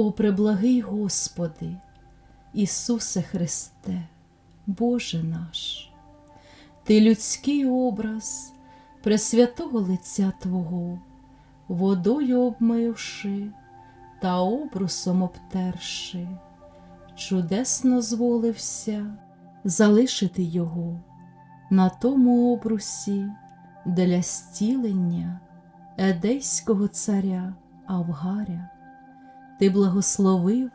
О преблагий Господи, Ісусе Христе, Боже наш, Ти людський образ Пресвятого лиця Твого, водою обмивши та обрусом обтерши, чудесно зволився залишити його на тому обрусі для стілення едейського царя Авгаря. Ти благословив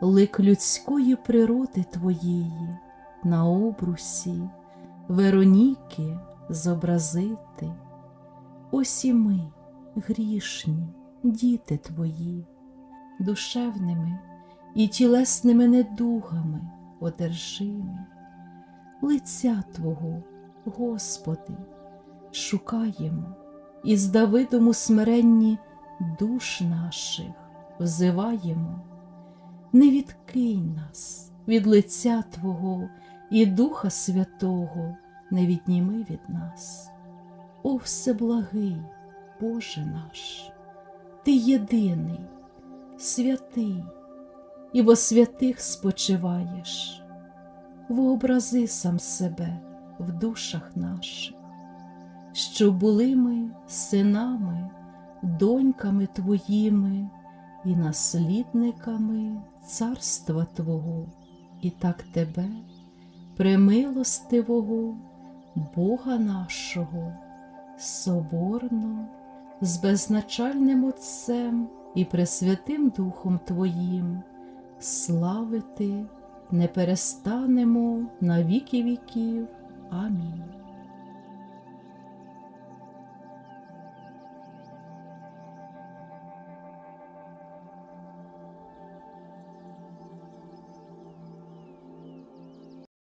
лик людської природи Твоєї на обрусі Вероніки зобразити. Ось і ми, грішні, діти Твої, душевними і тілесними недугами одержимі. Лиця Твого, Господи, шукаємо і з Давидом у смиренні душ наших взиваємо, не відкинь нас від лиця Твого і Духа Святого не відніми від нас. О Всеблагий, Боже наш, Ти єдиний, святий, і во святих спочиваєш, вообрази сам себе в душах наших, що були ми синами, доньками Твоїми і наслідниками царства Твого, і так Тебе, премилостивого, Бога нашого, соборно, з безначальним Отцем і Пресвятим Духом Твоїм, славити не перестанемо на віки віків. Амінь.